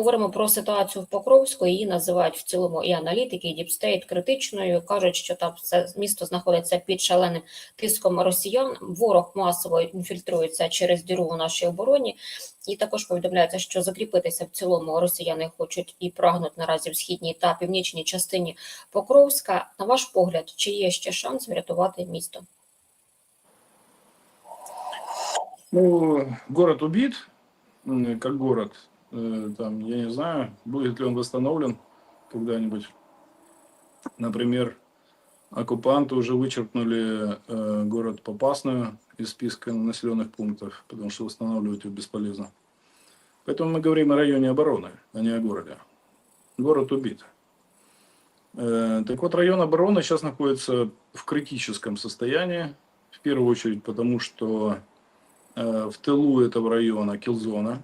Говоримо про ситуацію в Покровську. Її називають в цілому і аналітики, і діпстейт критичною. кажуть, що там це місто знаходиться під шаленим тиском росіян. Ворог масово інфільтрується через діру у нашій обороні. І також повідомляється, що закріпитися в цілому росіяни хочуть і прагнуть наразі в східній та північній частині Покровська. На ваш погляд, чи є ще шанс врятувати місто? Ну, город убит, как город. Э, Там, я не знаю, будет ли он восстановлен когда-нибудь. Например, оккупанты уже вычеркнули э, город Попасную из списка населенных пунктов, потому что восстанавливать его бесполезно. Поэтому мы говорим о районе обороны, а не о городе. Город убит. Э, Так вот, район обороны сейчас находится в критическом состоянии. В первую очередь потому, что э, в тылу этого района килзона,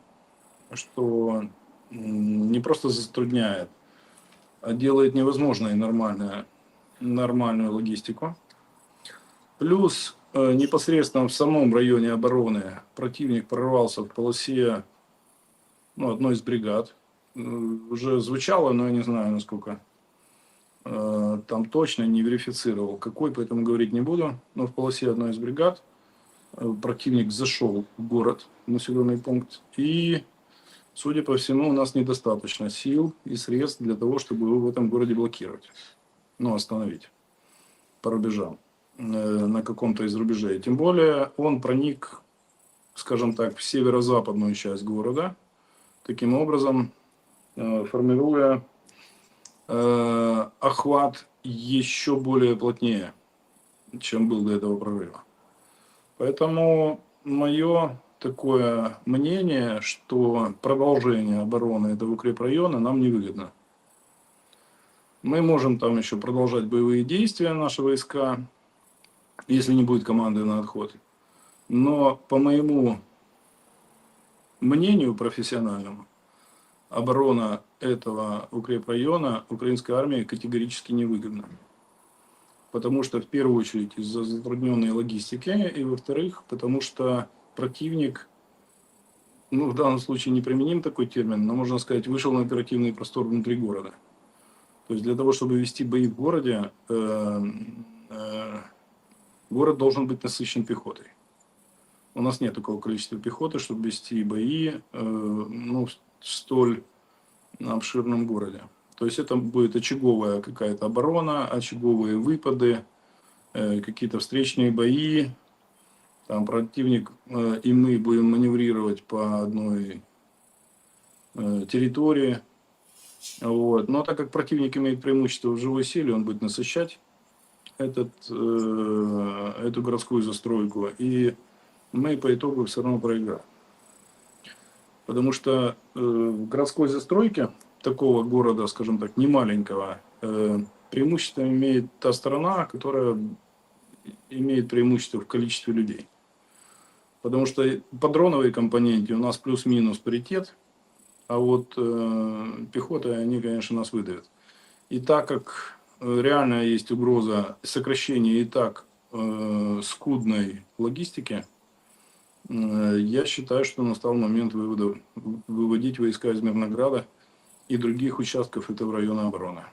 что не просто затрудняет, а делает невозможной нормальную, нормальную логистику. Плюс э, непосредственно в самом районе обороны противник прорвался в полосе ну, одной из бригад. Э, Уже звучало, но я не знаю, насколько э, там точно не верифицировал, какой, поэтому говорить не буду. Но в полосе одной из бригад противник зашел в город, населенный пункт, и, судя по всему, у нас недостаточно сил и средств для того, чтобы его в этом городе блокировать, ну, остановить по рубежам, э, на каком-то из рубежей. Тем более он проник, скажем так, в северо-западную часть города, таким образом э, формируя э, охват еще более плотнее, чем был до этого прорыва. Поэтому мое такое мнение, что продолжение обороны этого укрепрайона нам невыгодно. Мы можем там еще продолжать боевые действия, наши войска, если не будет команды на отход. Но по моему мнению профессиональному, оборона этого укрепрайона украинской армии категорически невыгодна. Потому что, в первую очередь, из-за затрудненной логистики, и, во-вторых, потому что противник, ну, в данном случае не применим такой термин, но, можно сказать, вышел на оперативный простор внутри города. То есть, для того, чтобы вести бои в городе, э, э, город должен быть насыщен пехотой. У нас нет такого количества пехоты, чтобы вести бои э, ну, в столь обширном городе. То есть это будет очаговая какая-то оборона, очаговые выпады, э, какие-то встречные бои. Там противник э, и мы будем маневрировать по одной э, территории. Вот. Но так как противник имеет преимущество в живой силе, он будет насыщать этот, э, эту городскую застройку. И мы по итогу все равно проиграем. Потому что э, в городской застройке такого города, скажем так, не маленького, э, преимущество имеет та сторона, которая имеет преимущество в количестве людей. Потому что по дроновой компоненте у нас плюс-минус паритет, а вот э, пехота, они, конечно, нас выдавят. И так как э, реально есть угроза сокращения и так э, скудной логистики, Э, Я считаю, что настал момент вывода, выводить войска из Мирнограда и других участков этого района обороны.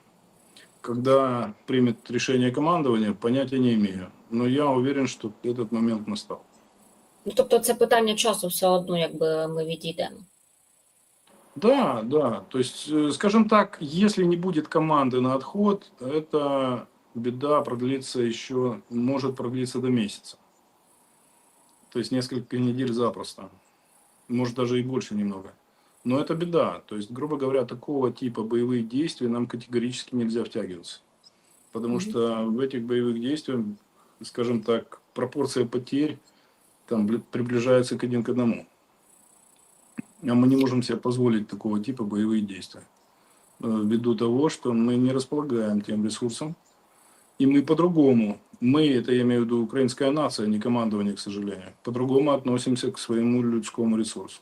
Когда примет решение командования, понятия не имею. Но я уверен, что этот момент настал. Ну тобто, це питання часу все одно, якби ми відійдемо. Да, да. То есть, э, скажем так, если не будет команды на отход, эта беда продлится еще, может продлиться до месяца. То есть несколько недель запросто. Может даже и больше немного. Но это беда. То есть, грубо говоря, такого типа боевых действий нам категорически нельзя втягиваться. Потому Мгм. что в этих боевых действиях, скажем так, пропорция потерь там бли- приближается к один к одному. А мы не можем себе позволить такого типа боевые действия. Э, Ввиду того, что мы не располагаем тем ресурсом. И мы по-другому, мы, это я имею в виду украинская нация, не командование, к сожалению, по-другому относимся к своему людскому ресурсу.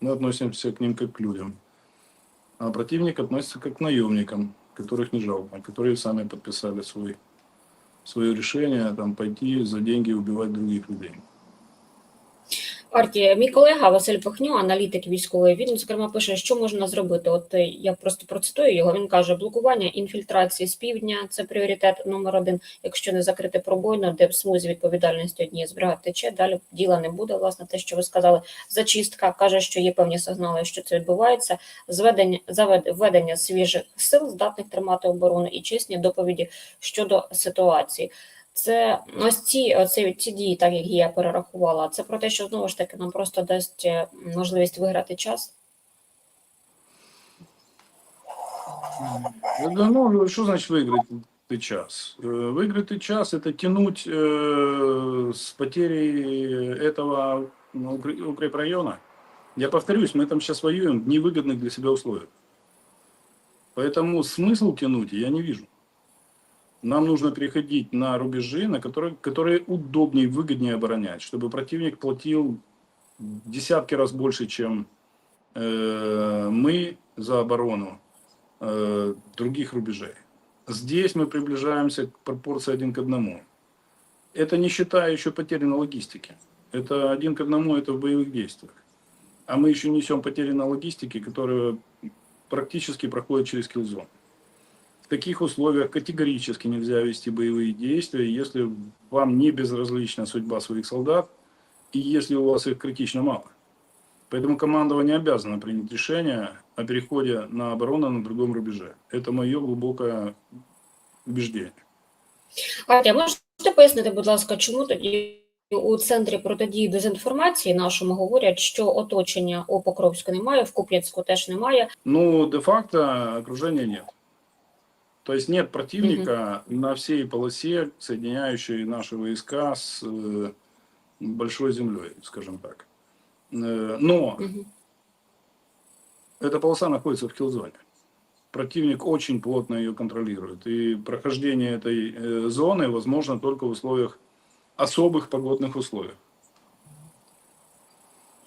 Мы относимся к ним как к людям. А противник относится как к наемникам, которых не жалко, которые сами подписали свой, свое решение там, пойти за деньги убивать других людей. Арті, мій колега Василь Пахню, аналітик військовий, він зокрема пише, що можна зробити. От е, я просто процитую його. Він каже: блокування інфільтрації з півдня це пріоритет номер один. Якщо не закрити пробойно, де в смузі відповідальності однієї з бригад тече, далі діла не буде. Власне, те, що ви сказали, зачистка каже, що є певні сигнали, що це відбувається. Зведення завед- введення свіжих сил, здатних тримати оборону і чесні доповіді щодо ситуації. Це ось ці, оці, ці дії, так як я перерахувала, це про те, що знову ж таки нам просто дасть е, можливість виграти час. Да, ну, что значит выиграть ты час? Э, Выиграть ты час – это тянуть э, с потерей этого ну, укр- укрепрайона. Я повторюсь, мы там сейчас воюем в невыгодных для себя условиях. Поэтому смысл тянуть я не вижу. Нам нужно переходить на рубежи, на которые, которые удобнее, выгоднее оборонять, чтобы противник платил десятки раз больше, чем э, мы за оборону э, других рубежей. Здесь мы приближаемся к пропорции один к одному. Это не считая еще потери на логистике. Это один к одному, это в боевых действиях. А мы еще несем потери на логистике, которые практически проходят через килзон. В таких условиях категорически нельзя вести боевые действия, если вам не безразлична судьба своих солдат, и если у вас их критично мало. Поэтому командование обязано принять решение о переходе на оборону на другом рубеже. Это мое глубокое убеждение. Катя, можете пояснити, будь ласка, чому тоді у центрі протидії дезінформації нашому говорять, що оточення у Покровську немає, в Куп'янську теж немає. Ну, де-факто окружения нет. То есть нет противника на всей полосе, соединяющей наши войска с э, большой землей, скажем так. Э, Но Мгм. эта полоса находится в килзоне. Противник очень плотно ее контролирует. И прохождение этой э, зоны возможно только в условиях особых погодных условиях.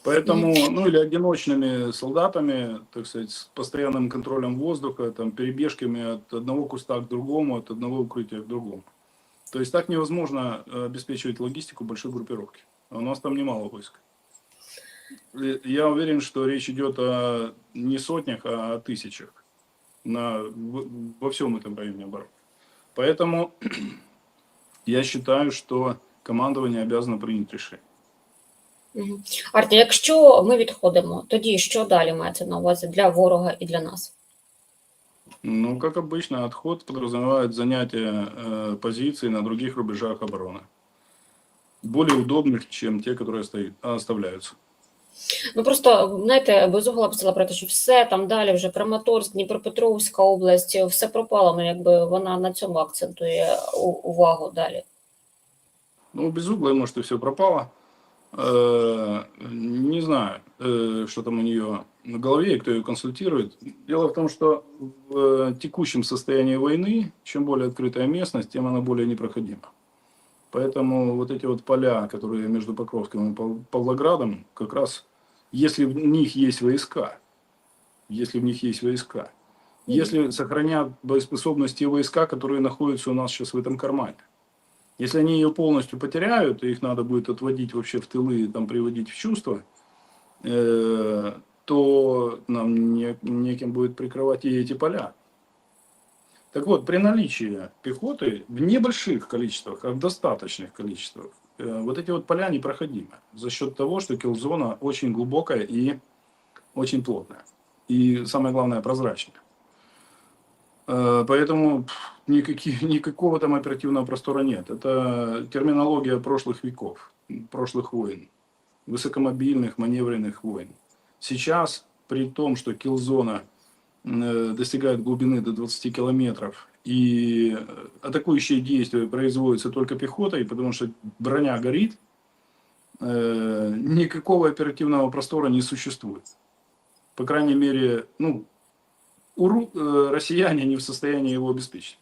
Поэтому, ну или одиночными солдатами, так сказать, с постоянным контролем воздуха, там, перебежками от одного куста к другому, от одного укрытия к другому. То есть так невозможно э, обеспечивать логистику большой группировки. А у нас там немало войск. Я уверен, что речь идет о не сотнях, а о тысячах на, во всем этом районе обороны. Поэтому я считаю, что командование обязано принять решение. Мгм. Арті, якщо ми відходимо, тоді що далі мається на увазі для ворога і для нас? Ну, как обычно, отход подразумевает занятие э, позиций на других рубежах обороны. Более удобных, чем те, которые стоит, оставляются. Ну просто знаєте, Безугла писала про те, що все там далі, вже Краматорськ, Дніпропетровська область, все пропало. Ну якби вона на цьому акцентує у- увагу далі. Ну, без угла, может, и все пропало. Э, Не знаю, э, что там у нее на голове и кто ее консультирует. Дело в том, что в э, текущем состоянии войны, чем более открытая местность, тем она более непроходима. Поэтому вот эти вот поля, которые между Покровском и Пав- Павлоградом, как раз, если в них есть войска, если в них есть войска, если сохранят боеспособность те войска, которые находятся у нас сейчас в этом кармане. Если они ее полностью потеряют, и их надо будет отводить вообще в тылы там приводить в чувство, э, то нам не, неким будет прикрывать и эти поля. Так вот, при наличии пехоты в небольших количествах, а в достаточных количествах, э, вот эти вот поля непроходимы за счет того, что килзона очень глубокая и очень плотная. И самое главное, прозрачная. Э, Поэтому никаких, никакого там оперативного простора нет. Это терминология прошлых веков, прошлых войн, высокомобильных, маневренных войн. Сейчас, при том, что килзона э, достигает глубины до 20 километров, и атакующие действия производятся только пехотой, потому что броня горит, э, никакого оперативного простора не существует. По крайней мере, ну, россияне не в состоянии его обеспечить.